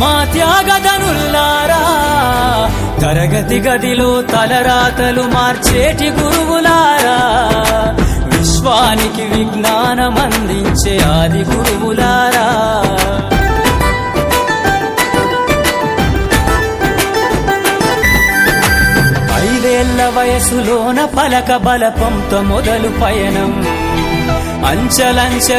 మా త్యాగధనుల్లారా తరగతి గదిలో తలరాతలు మార్చేటి గురువులారా విశ్వానికి విజ్ఞానం అందించే ఆది గురువులారా. ఐదేళ్ళ వయసులోన పలక బలపంతో మొదలు పయనం అంచలంచె